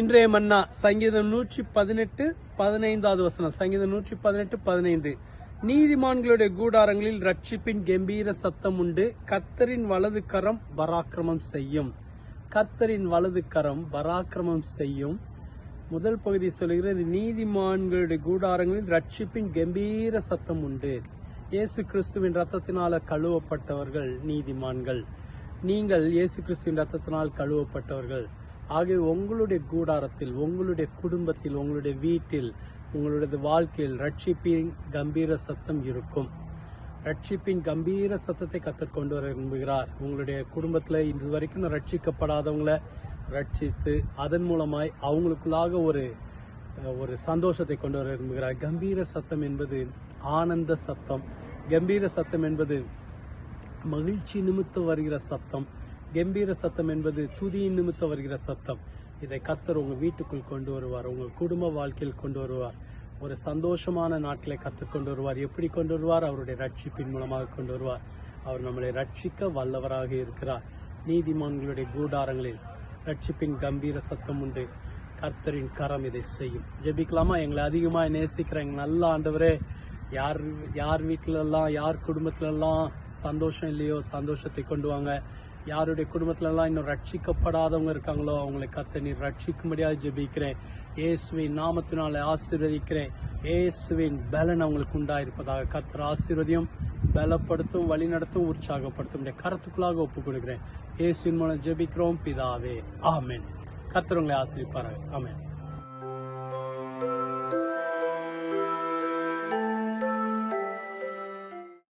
இன்றைய மன்னா சங்கீதம் நூற்றி பதினெட்டு பதினைந்தாவது வசனம். சங்கீதம் நூற்றி பதினெட்டு பதினைந்து. நீதிமான்களுடைய கூடாரங்களில் ரட்சிப்பின் கம்பீர சத்தம் உண்டு. கத்தரின் வலது கரம் பராக்கிரமம் செய்யும். கத்தரின் வலது கரம் பராக்கிரமம் செய்யும். முதல் பகுதி சொல்கிறது நீதிமான்களுடைய கூடாரங்களில் ரட்சிப்பின் கம்பீர சத்தம் உண்டு. இயேசு கிறிஸ்துவின் ரத்தத்தினால கழுவப்பட்டவர்கள் நீதிமான்கள். நீங்கள் இயேசு கிறிஸ்துவின் ரத்தத்தினால் கழுவப்பட்டவர்கள். ஆகவே உங்களுடைய கூடாரத்தில் உங்களுடைய குடும்பத்தில் உங்களுடைய வீட்டில் உங்களுடைய வாழ்க்கையில் ரட்சிப்பின் கம்பீர சத்தம் இருக்கும். ரட்சிப்பின் கம்பீர சத்தத்தை கத்தர் கொண்டு வர விரும்புகிறார். உங்களுடைய குடும்பத்தில் இது வரைக்கும் ரட்சிக்கப்படாதவங்கள ரட்சித்து அதன் மூலமாய் அவங்களுக்குள்ளாக ஒரு ஒரு சந்தோஷத்தை கொண்டு வர விரும்புகிறார். கம்பீர சத்தம் என்பது ஆனந்த சத்தம். கம்பீர சத்தம் என்பது மகிழ்ச்சி நிமித்து வருகிற சத்தம். கம்பீர சத்தம் என்பது துதியின் நிமித்தம் வருகிற சத்தம். இதை கத்தர் உங்க வீட்டுக்குள் கொண்டு வருவார் உங்கள் குடும்ப வாழ்க்கையில் கொண்டு வருவார். ஒரு சந்தோஷமான நாட்களை கத்து கொண்டு வருவார். எப்படி கொண்டு வருவார்? அவருடைய ரட்சிப்பின் மூலமாக கொண்டு வருவார். அவர் நம்மளை ரட்சிக்க வல்லவராக இருக்கிறார். நீதிமான்களுடைய கூடாரங்களில் ரட்சிப்பின் கம்பீர சத்தம் உண்டு. கர்த்தரின் கரம் இதை செய்யும். ஜெபிக்கலாமா? எங்களை அதிகமாக நேசிக்கிற எங்கள் நல்ல ஆண்டவரே யார் யார் வீட்டிலெல்லாம் யார் குடும்பத்திலெல்லாம் சந்தோஷம் இல்லையோ சந்தோஷத்தை கொண்டு வாங்க. யாருடைய குடும்பத்திலலாம் இன்னும் ரட்சிக்கப்படாதவங்க இருக்காங்களோ அவங்களை கத்த நீர் ரட்சிக்கும்படியாக ஜெபிக்கிறேன். இயேசுவின் நாமத்தினால ஆசீர்வதிக்கிறேன். இயேசுவின் பலன் அவங்களுக்கு உண்டாயிருப்பதாக கர்த்தர் ஆசீர்வதியும் பலப்படுத்தும் வழிநடத்தும் உற்சாகப்படுத்தும். உடைய கரத்துக்குள்ளாக ஒப்புக் கொடுக்கிறேன் இயேசுவின் மூலம் ஜெபிக்கிறோம் பிதாவே. ஆமேன். கர்த்தர் உங்களை ஆசீர்விப்பார்கள் ஆமேன்.